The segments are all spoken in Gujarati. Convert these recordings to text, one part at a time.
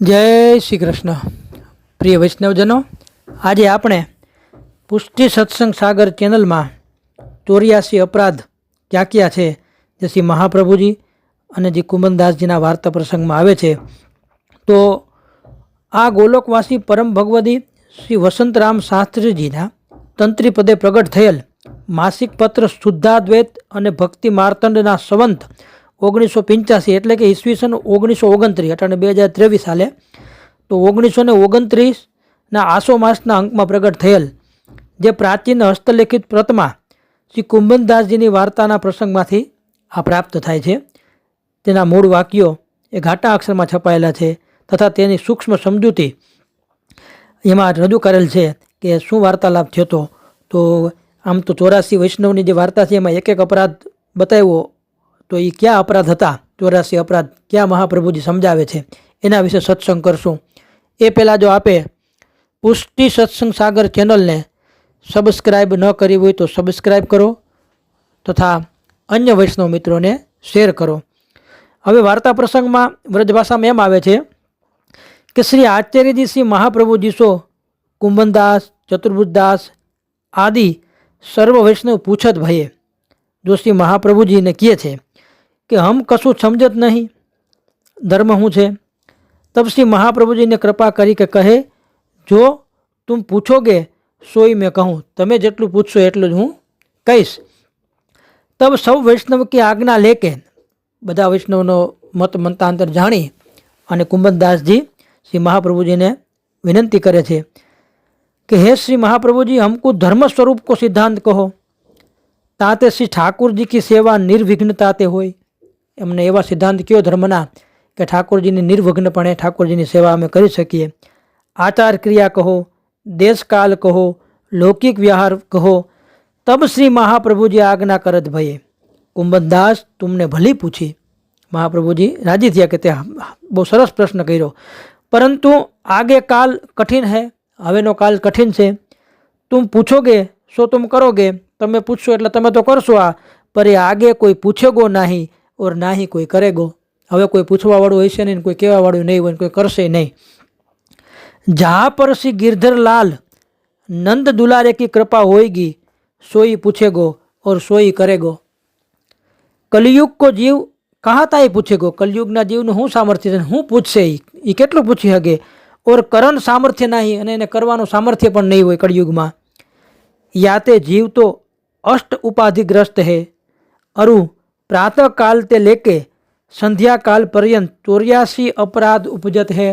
જય શ્રી કૃષ્ણ. પ્રિય વૈષ્ણવજનો, આજે આપણે પુષ્ટિ સત્સંગ સાગર ચેનલમાં ચોર્યાસી અપરાધ ક્યાં ક્યાં છે, જે શ્રી મહાપ્રભુજી અને જે કુમનદાસજીના વાર્તા પ્રસંગમાં આવે છે. તો આ ગોલોકવાસી પરમ ભગવદી શ્રી વસંતરામ શાસ્ત્રીજીના તંત્રી પદે પ્રગટ થયેલ માસિક પત્ર શુદ્ધાદ્વૈત અને ભક્તિ માર્તંડના સંવંત ઓગણીસો પંચ્યાસી એટલે કે ઈસવીસન ઓગણીસો ઓગણત્રીસ અટાણે બે હજાર ત્રેવીસ સાલે તો ઓગણીસો ને ઓગણત્રીસના આસો માસના અંકમાં પ્રગટ થયેલ જે પ્રાચીન હસ્તલેખિત પ્રતમાં શ્રી કુંભનદાસજીની વાર્તાના પ્રસંગમાંથી આ પ્રાપ્ત થાય છે. તેના મૂળ વાક્યો એ ઘાટા અક્ષરમાં છપાયેલા છે તથા તેની સૂક્ષ્મ સમજૂતી એમાં રજૂ કરેલ છે કે શું વાર્તાલાપ થયો તો આમ તો ચોરાસી વૈષ્ણવની જે વાર્તા છે એમાં એક એક અપરાધ બતાવ્યો તો એ ક્યાં અપરાધ હતા? ચોરાસી અપરાધ ક્યાં મહાપ્રભુજી સમજાવે છે? એના વિશે સત્સંગ કરશું. એ પહેલાં જો આપે પુષ્ટિ સત્સંગ સાગર ચેનલને સબસ્ક્રાઈબ ન કરી હોય તો સબસ્ક્રાઈબ કરો તથા અન્ય વૈષ્ણવ મિત્રોને શેર કરો. હવે વાર્તા પ્રસંગમાં વ્રજભાષામાં એમ આવે છે કે શ્રી આચાર્યજી શ્રી મહાપ્રભુજી સો કુંભનદાસ, ચતુર્ભુજદાસ આદિ સર્વ વૈષ્ણવ પૂછત ભયે. જો શ્રી મહાપ્રભુજીને કહે છે કે હમ કશું સમજત નહીં. ધર્મ હું છે? તબ શ્રી મહાપ્રભુજીને કૃપા કરી કે કહે, જો તું પૂછોગે, સોય મેં કહું. તમે જેટલું પૂછશો એટલું જ હું કહીશ. તબ સૌ વૈષ્ણવ કે આજ્ઞા લેકે બધા વૈષ્ણવનો મત મંતાંતર જાણી અને કુંભદાસજી શ્રી મહાપ્રભુજીને વિનંતી કરે છે કે હે શ્રી મહાપ્રભુજી, હમકો ધર્મ સ્વરૂપ કો સિદ્ધાંત કહો. તાતે શ્રી ઠાકુરજી કી સેવા નિર્વિઘ્નતા તે હોય. એમને એવા સિદ્ધાંત કયો ધર્મના કે ઠાકોરજીની નિર્વિઘ્નપણે ઠાકોરજીની સેવા અમે કરી શકીએ? આચાર ક્રિયા કહો, દેશકાલ કહો, લૌકિક વ્યવહાર કહો, તબ શ્રી મહાપ્રભુજી આજ્ઞા કરત ભયે. કુંભદાસ તુમને ભલી પૂછી. મહાપ્રભુજી રાજી થયા કે તે બહુ સરસ પ્રશ્ન કર્યો. પરંતુ આગે કાલ કઠિન હૈ, હવેનો કાલ કઠિન છે. તુમ પૂછોગે, સો તુમ કરોગે. તમે પૂછશો એટલે તમે તો કરશો આ. પર એ આગે કોઈ પૂછેગો નહીં. और ना ही कोई करेगो। हम कोई पूछवावाड़ू हे नहीं कोई कहवावाड़ू नहीं हो कोई करते नहीं जहाँ पर श्री गिरधर लाल नंद दुलारे की कृपा होएगी सोई पूछेगो और सोई करेगो कलयुग को जीव कहाँ था पूछेगो कलयुग ना जीवन हूँ सामर्थ्य हूँ पूछसे ही के पूछी हगे और करण सामर्थ्य नहीं करने सामर्थ्य नहीं हो कलयुग में याते जीव तो अष्ट उपाधिग्रस्त है अरु પ્રાતકાલ તે લેકે સંધ્યાકાલ પર્યંત ચોર્યાસી અપરાધ ઉપજત હે.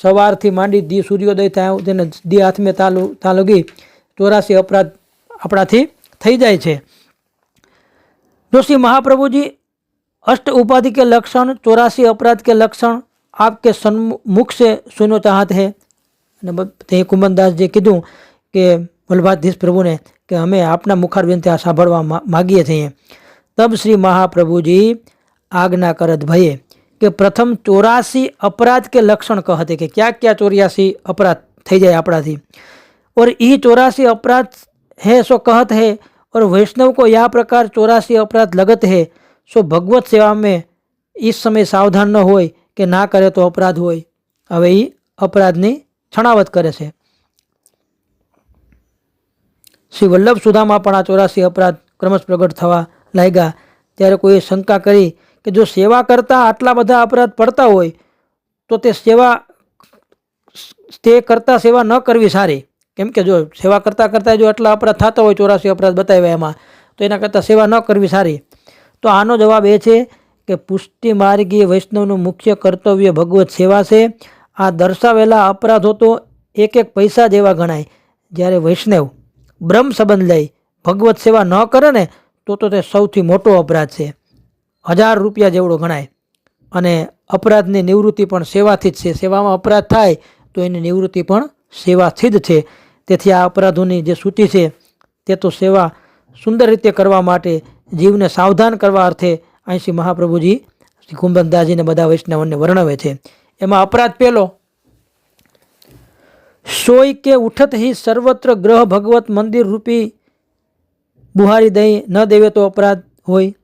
સવારથી માંડી દી સૂર્યોદય થાય તેને દી હાથમે તાલુ તાલુગી ચોરાસી અપરાધ આપણાથી થઈ જાય છે. જોશી મહાપ્રભુજી અષ્ટ ઉપાધિ કે લક્ષણ ચોરાસી અપરાધ કે લક્ષણ આપકે સન્મુખ સે સુનો ચાહત હે. અને તે કુંભનદાસજીએ કીધું કે વલ્ભાધીશ પ્રભુને કે અમે આપના મુખારબેનથી આ સાંભળવા માગીએ છીએ. તબ શ્રી મહાપ્રભુજી આજ્ઞા કરત ભયે કે પ્રથમ ચોરાસી અપરાધ કે લક્ષણ કહતે કે ક્યાં ક્યાં ચોર્યાસી અપરાધ થઈ જાય આપણાથી और ये चौरासी अपराध है सो कहत है और वैष्णव को यह प्रकार चौरासी अपराध लगत है सो भगवत सेवा में इस समय सावधान न હોય કે ના કરે તો અપરાધ હોય હવે એ અપરાધની છણાવત કરે છે શ્રી વલ્લભ સુધામાં પણ આ ચોરાસી અપરાધ ક્રમશ પ્રગટ થવા લાગ્યા. ત્યારે કોઈએ શંકા કરી કે જો સેવા કરતાં આટલા બધા અપરાધ પડતા હોય, તો તે સેવા, તે કરતાં સેવા ન કરવી સારી. કેમ કે જો સેવા કરતાં કરતાં જો આટલા અપરાધ થતા હોય, ચોરાસી અપરાધ બતાવ્યા એમાં, તો એના કરતાં સેવા ન કરવી સારી. તો આનો જવાબ એ છે કે પુષ્ટિ માર્ગીય વૈષ્ણવનું મુખ્ય કર્તવ્ય ભગવત સેવા છે. આ દર્શાવેલા અપરાધો તો એક એક પૈસા જેવા ગણાય. જ્યારે વૈષ્ણવ બ્રહ્મ સંબંધ લઈ ભગવત સેવા ન કરે ને તો તો તે સૌથી મોટો અપરાધ છે. હજાર રૂપિયા જેવડો ગણાય. અને અપરાધની નિવૃત્તિ પણ સેવાથી જ છે. સેવામાં અપરાધ થાય તો એની નિવૃત્તિ પણ સેવાથી જ છે. તેથી આ અપરાધોની જે સૂચિ છે તે તો સેવા સુંદર રીતે કરવા માટે, જીવને સાવધાન કરવા અર્થે અહીં મહાપ્રભુજી શ્રી કુંભનદાસજીને બધા વૈષ્ણવને વર્ણવે છે. એમાં અપરાધ પહેલો, સોય કે ઉઠત હી સર્વત્ર ગ્રહ ભગવત મંદિર રૂપી બુહારી દહીં ન દેવે તો અપરાધ હોય.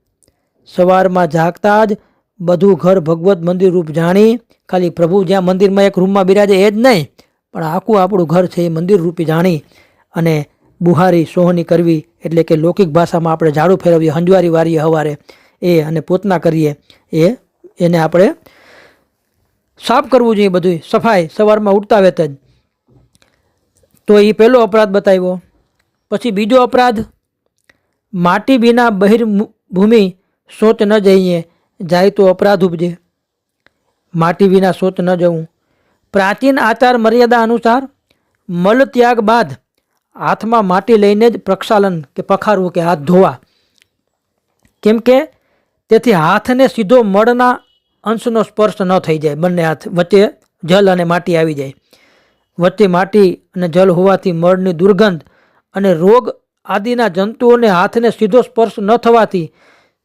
સવારમાં જાગતા જ બધું ઘર ભગવત મંદિર રૂપ જાણી, ખાલી પ્રભુ જ્યાં મંદિરમાં એક રૂમમાં બિરાજે એ જ નહીં, પણ આખું આપણું ઘર છે એ મંદિર રૂપી જાણી અને બુહારી સોહની કરવી એટલે કે લૌકિક ભાષામાં આપણે ઝાડુ ફેરવીએ, હંજવારી વારીએ હવારે એ અને પોતના કરીએ એ એને આપણે સાફ કરવું જોઈએ બધું સફાઈ સવારમાં ઉઠતા વેત જ. તો એ પહેલો અપરાધ બતાવ્યો. પછી બીજો અપરાધ માટી વિના બહિર્ભૂમિ શોચ ન જઈએ, જાય તો અપરાધ ઉપજે. માટી વિના શોચ ન જવું. પ્રાચીન આચાર મર્યાદા અનુસાર મલ ત્યાગ બાદ હાથમાં માટી લઈને જ પ્રક્ષાલન કે પખારવું કે હાથ ધોવા. કેમ કે તેથી હાથને સીધો મળના અંશનો સ્પર્શ ન થઈ જાય, બંને હાથ વચ્ચે જલ અને માટી આવી જાય. વચ્ચે માટી અને જલ હોવાથી મળની દુર્ગંધ અને રોગ આદિના જંતુઓને હાથને સીધો સ્પર્શ ન થવાથી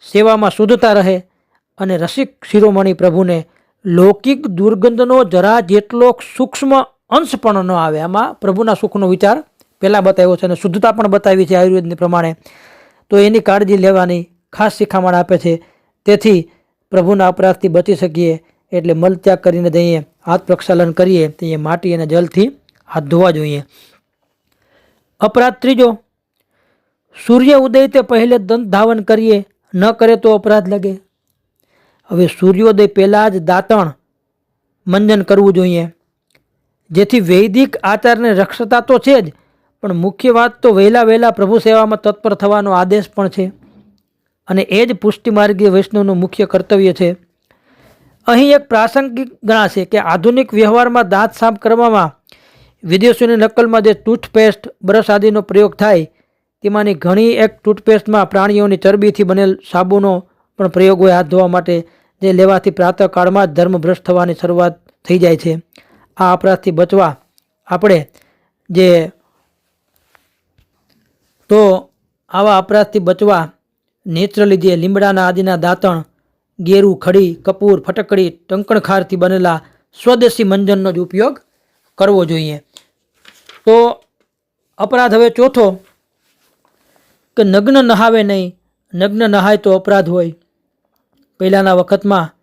સેવામાં શુદ્ધતા રહે અને રસિક શિરોમણી પ્રભુને લૌકિક દુર્ગંધનો જરા જેટલો સૂક્ષ્મ અંશ પણ ન આવે. આમાં પ્રભુના સુખનો વિચાર પહેલાં બતાવ્યો છે અને શુદ્ધતા પણ બતાવી છે આયુર્વેદની પ્રમાણે. તો એની કાળજી લેવાની ખાસ શિખામણ આપે છે. તેથી પ્રભુના અપરાધથી બચી શકીએ એટલે મલત્યાગ કરીને જઈએ હાથ પ્રક્ષાલન કરીએ, તો એ માટી અને જલથી હાથ ધોવા જોઈએ. અપરાધ ત્રીજો સૂર્ય ઉદય તે પહેલે દંત ધાવન કરીએ, ન કરે તો અપરાધ લાગે. હવે સૂર્યોદય પહેલાં જ દાંતણ મંજન કરવું જોઈએ. જેથી વૈદિક આચારને રક્ષતા તો છે જ, પણ મુખ્ય વાત તો વહેલા વહેલા પ્રભુ સેવામાં તત્પર થવાનો આદેશ પણ છે. અને એ જ પુષ્ટિમાર્ગીય વૈષ્ણવનું મુખ્ય કર્તવ્ય છે. અહીં એક પ્રાસંગિક ગણાશે કે આધુનિક વ્યવહારમાં દાંત સાફ કરવામાં વિદેશોની નકલમાં જે ટૂથપેસ્ટ બ્રશ આદિનો પ્રયોગ થાય તેમાંની ઘણી એક ટૂથપેસ્ટમાં પ્રાણીઓની ચરબીથી બનેલ સાબુનો પણ પ્રયોગ હોય હાથ ધોવા માટે જે લેવાથી પ્રાતઃકાળમાં જ ધર્મભ્રષ્ટ થવાની શરૂઆત થઈ જાય છે. આ અપરાધથી બચવા આપણે જે તો આવા અપરાધથી બચવા નેચરલી જે લીમડાના આદિના દાંતણ, ગેરું, ખડી, કપૂર, ફટકડી, ટંકણખારથી બનેલા સ્વદેશી મંજનનો જ ઉપયોગ કરવો જોઈએ. તો અપરાધ હવે ચોથો કે નગ્ન નહાવે નહીં, નગ્ન નહાય તો અપરાધ હોય. પહેલાંના વખતમાં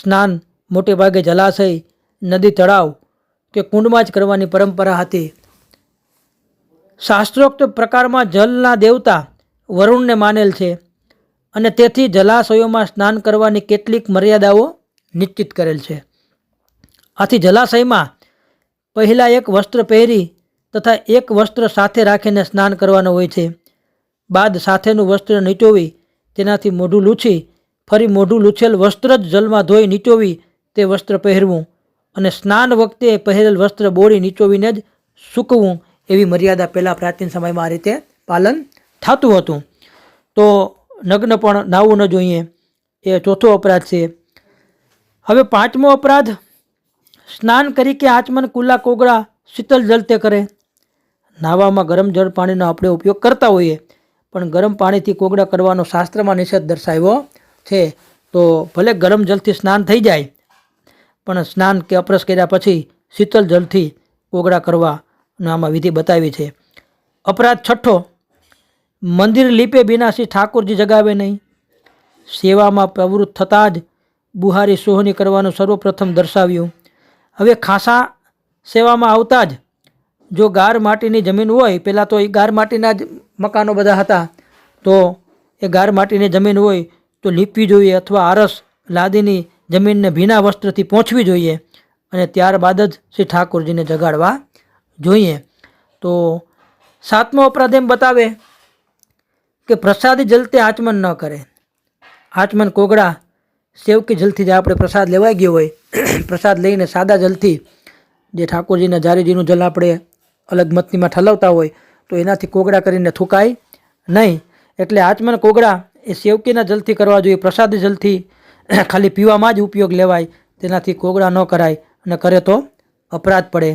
સ્નાન મોટે ભાગે જલાશય, નદી તળાવ કે કુંડમાં જ કરવાની પરંપરા હતી. શાસ્ત્રોક્ત પ્રકારમાં જલના દેવતા વરુણને માનેલ છે અને તેથી જલાશયોમાં સ્નાન કરવાની કેટલીક મર્યાદાઓ નિશ્ચિત કરેલ છે. આથી જલાશયમાં પહેલાં એક વસ્ત્ર પહેરી તથા એક વસ્ત્ર સાથે રાખીને સ્નાન કરવાનું હોય છે. બાદ સાથેનું વસ્ત્ર નીચોવી, તેનાથી મોઢું લૂછી, ફરી મોઢું લૂછેલ વસ્ત્ર જ જલમાં ધોઈ નીચોવી તે વસ્ત્ર પહેરવું અને સ્નાન વખતે પહેરેલ વસ્ત્ર બોળી નીચોવીને જ સૂકવું એવી મર્યાદા પહેલાં પ્રાચીન સમયમાં આ રીતે પાલન થતું હતું. તો નગ્ન પણ નાવું ન જોઈએ. એ ચોથો અપરાધ છે. હવે પાંચમો અપરાધ, સ્નાન કરી કે આચમન કુલ્લા કોગળા શીતલ જલ તે કરે. નાવામાં ગરમ જળ પાણીનો આપણે ઉપયોગ કરતા હોઈએ. પણ ગરમ પાણીથી કોગળા કરવાનો શાસ્ત્રમાં નિષેધ દર્શાવ્યો છે. તો ભલે ગરમ જલથી સ્નાન થઈ જાય, પણ સ્નાન કે અપરસ કર્યા પછી શીતલ જલથી કોગળા કરવાનો આમાં વિધિ બતાવી છે. અપરાધ છઠ્ઠો, મંદિર લીપે વિનાશી ઠાકોરજી જગાવે નહીં. સેવામાં પ્રવૃત્ત થતાં જ બુહારી સોહની કરવાનું સર્વપ્રથમ દર્શાવ્યું. હવે ખાસા સેવામાં આવતા જ, જો ગાર માટીની જમીન હોય, પહેલાં તો એ ગાર માટીના જ મકાનો બધા હતા, તો એ ગાર માટીની જમીન હોય તો લીપવી જોઈએ અથવા આરસ લાદીની જમીનને ભીના વસ્ત્રથી પહોંચવી જોઈએ અને ત્યારબાદ જ શ્રી ઠાકોરજીને જગાડવા જોઈએ. તો સાતમો અપરાધ એમ બતાવે કે પ્રસાદી જલતે આચમન ન કરે. આચમન કોગળા સેવકી જલથી જે આપણે પ્રસાદ લેવાઈ ગયો હોય, પ્રસાદ લઈને સાદા જલથી જે ઠાકોરજીના જારીજીનું જલ આપણે અલગ મતનીમાં ઠલવતા હોય તો એનાથી કોગળા કરીને થૂકાય નહીં. એટલે આચમન કોગળા એ સેવકીના જલથી કરવા જોઈએ, પ્રસાદી જલથી ખાલી પીવામાં જ ઉપયોગ લેવાય, તેનાથી કોગળા ન કરાય અને કરે તો અપરાધ પડે.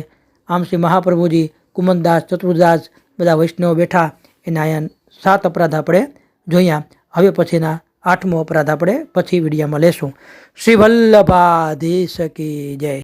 આમ શ્રી મહાપ્રભુજી કુમનદાસ, ચતુર્દાસ બધા વૈષ્ણવ બેઠા એના અહીંયા સાત અપરાધ આપણે જોયા. હવે પછીના આઠમો અપરાધ આપણે પછી વિડીયામાં લેશું. શ્રી વલ્લભાધી કી જય.